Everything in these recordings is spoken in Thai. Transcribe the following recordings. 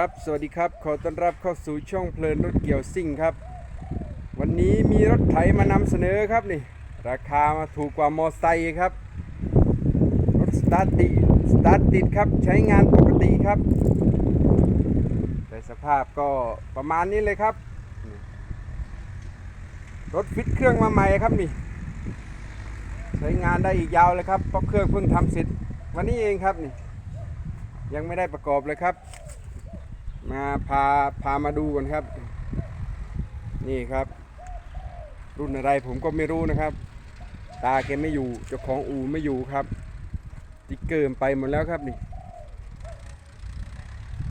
ครับ สวัสดีครับ ขอต้อนรับเข้าสู่ช่องเพลินรถเกี่ยวซิ่งครับ วันนี้มีรถไถมานำเสนอครับนี่ ราคามาถูกกว่ามอไซค์ครับ รถสตาร์ทติสตาร์ทติดครับ ใช้งานปกติครับ แต่สภาพก็ประมาณนี้เลยครับ รถฟิตเครื่องมาใหม่ครับนี่ ใช้งานได้อีกยาวเลยครับ เพราะเครื่องเพิ่งทำเสร็จวันนี้เองครับนี่ ยังไม่ได้ประกอบเลยครับ มาพาพามาดูกันครับ นี่ครับ รุ่นอะไรผมก็ไม่รู้นะครับ ตาแกไม่อยู่เจ้าของอู่ไม่อยู่ครับติ๊กเกอร์มันไปหมดแล้วครับนี่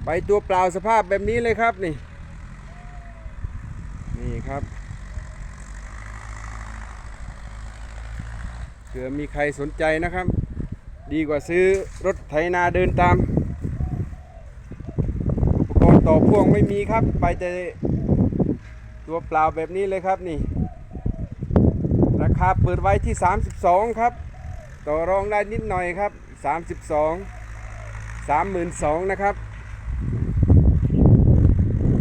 ไปตัวเปล่าสภาพแบบนี้เลยครับนี่นี่ครับเผื่อมีใครสนใจนะครับ ดีกว่าซื้อรถไถนาเดินตาม ต่อพ่วงไม่มีครับไปแต่ตัวเปล่าแบบนี้เลยครับนี่ ราคาเปิดไว้ที่ 32 ครับ ต่อรองได้นิดหน่อยครับ 32 32,000นะครับ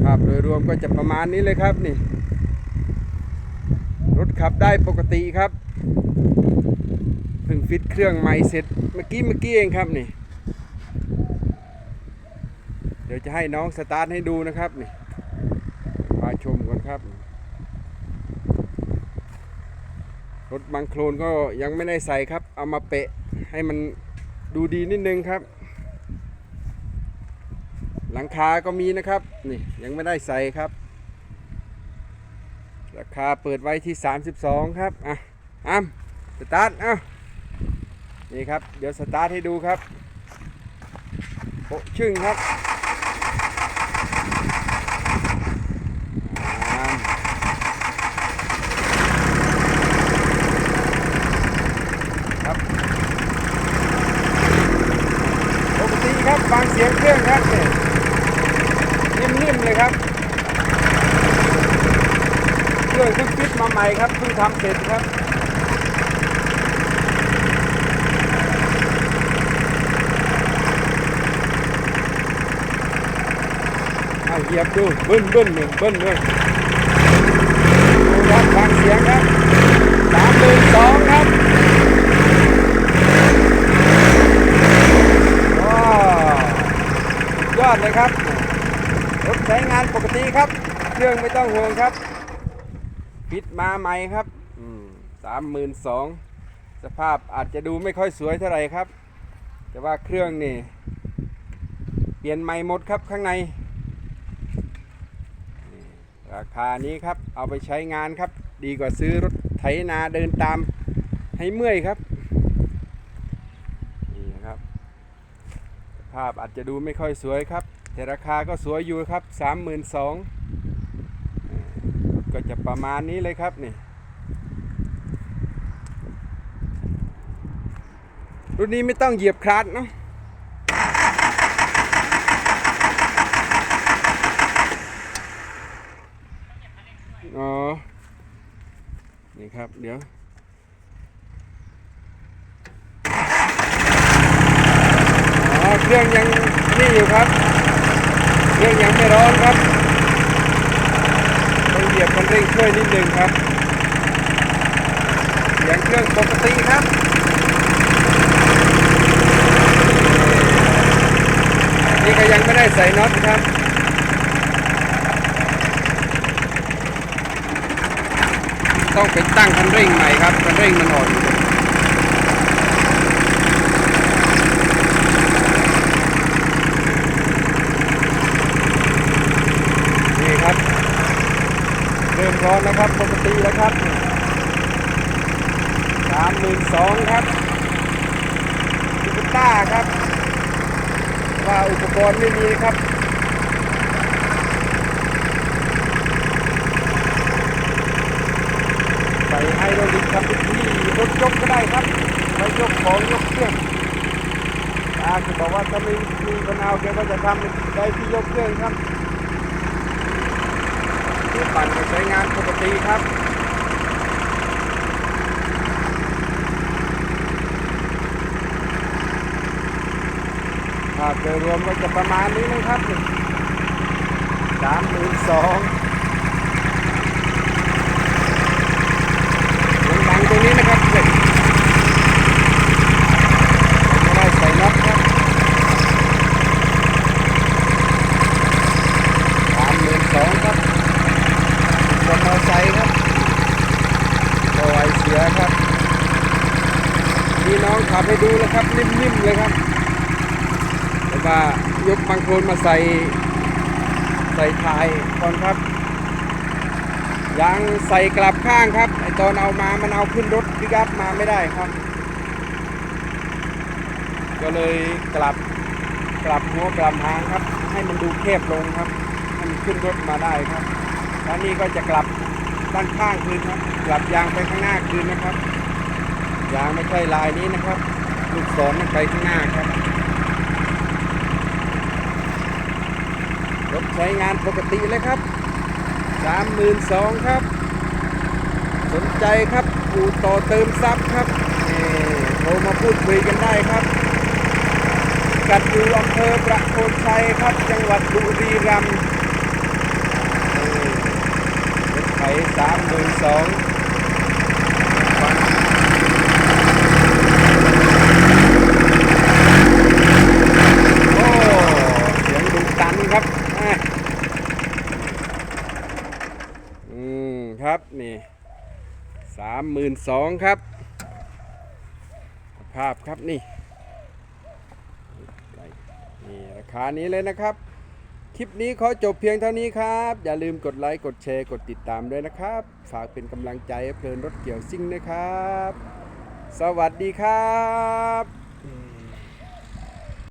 ภาพโดยรวมก็จะประมาณนี้เลยครับนี่ รถขับได้ปกติครับเพิ่งฟิตเครื่องใหม่เสร็จเมื่อกี้เมื่อกี้เองครับนี่ ดี๋ยวจะให้น้องสตาร์ทให้ดูนะครับนี่มาชมก่อนครับ รถบังโคลนก็ยังไม่ได้ใส่ครับ เอามาเปะให้มันดูดีนิดนึงครับ หลังคาก็มีนะครับ นี่ยังไม่ได้ใส่ครับ ราคาเปิดไว้ที่ 32 ครับ อะอ้ามสตาร์ทเอ้านี่ครับ เดี๋ยวสตาร์ทให้ดูครับโปะชึ่งครับ ครับปกติครับฟังเสียงเครื่องครับเนี่ยนิ่มๆเลยครับเครื่องเพิ่งฟิตมาใหม่ครับเพิ่งทำเสร็จครับ เอาเห ยียบดูบึ้นบึ้นหนึ่งบึ้นด้วยดูครับฟังเสียงครับสามหมื่นสองครับว้ายอดเลยครับรถใช้งานปกติครับ เครื่องไม่ต้องห่วงครับฟิตมาใหม่ครับสามหมื่นสองสภาพอาจจะดูไม่ค่อยสวยเท่าไหร่ครับ แต่ว่าเครื่องนี่ เปลี่ยนใหม่หมดครับข้างใน ราคานี้ครับเอาไปใช้งานครับ ดีกว่าซื้อรถไถนาเดินตามให้เมื่อยครับนี่นะครับภาพอาจจะดูไม่ค่อยสวยครับ แต่ราคาก็สวยอยู่ครับ 32,000ก็จะประมาณนี้เลยครับนี่รุ่นนี้ไม่ต้องเหยียบคลัตช์เนาะ อ๋อ ครับ เดี๋ยวเครื่องยังนี่อยู่ครับ เครื่องยังไม่ร้อนครับต้องเหยียบคันเร่งช่วยนิดนึงครับเสียงเครื่องปกติครับนี่ก็ยังไม่ได้ใส่น็อตครับ ต้องไปตั้งคันเร่งใหม่ครับคันเร่งมันอ่อนนี่ครับ เริ่มร้อนนะครับปกติแล้วครับสามหมื่นสองครับยูกุต้าครับ ว่าอุปกรณ์ไม่มีครับ ใส่ไฮโดรลิก ครับที่รถยกก็ได้ครับไว้ยกของยกเครื่องตาจะบอกว่าถ้าไม่มีคนเอาแกก็จะทำได้ที่ยกเครื่องครับตัวปั่นก็ใช้งานปกติครับภาพโดยรวมก็จะประมาณนี้นะครับสามหมื่นสองตรงนี้นะครับเพื่อนไม่ได้ใส่น็อตครับสามหมื่นสองครับคนมอไซค์ครับโอ้ยเสียครับพี่น้องขับ ให้ดูแล้วครับนิ่มๆเลยครับแล้วก็ยกบางโคลนมาใส่ใส่ทายก่อนครับยางใส่กลับข้างครับไอตอนเอามามันเอาขึ้นรถพิกัพมาไม่ได้ครับ ก็เลยกลับกลับหัวกลับหางครับ ให้มันดูแคบลงครับให้มันขึ้นรถมาได้ครับแล้วนี่ก็จะกลับด้านข้างคืนครับ กลับยางไปข้างหน้าคืนนะครับยางไม่ใช่ลายนี้นะครับ ลูกศรมันไปข้างหน้าครับ รถใช้งานปกติเลยครับสามหมื่นสองครับ สนใจครับอู่ต่อเติมซับครับโทรมาพูดคุยกันได้ครับกัดอยู่อำเภอประโคนชัยครับ จังหวัดบุรีรัมย์รถไถสามหมื่นสองโอ้เสียงดุดันครับอะอืม ครับนี่สามหมื่นสองครับ ภาพครับนี่นี่ราคานี้เลยนะครับ คลิปนี้ขอจบเพียงเท่านี้ครับ อย่าลืมกดไลค์กดแชร์กดติดตามด้วยนะครับ ฝากเป็นกำลังใจเพลินรถเกี่ยวซิ่งนะครับ สวัสดีครับ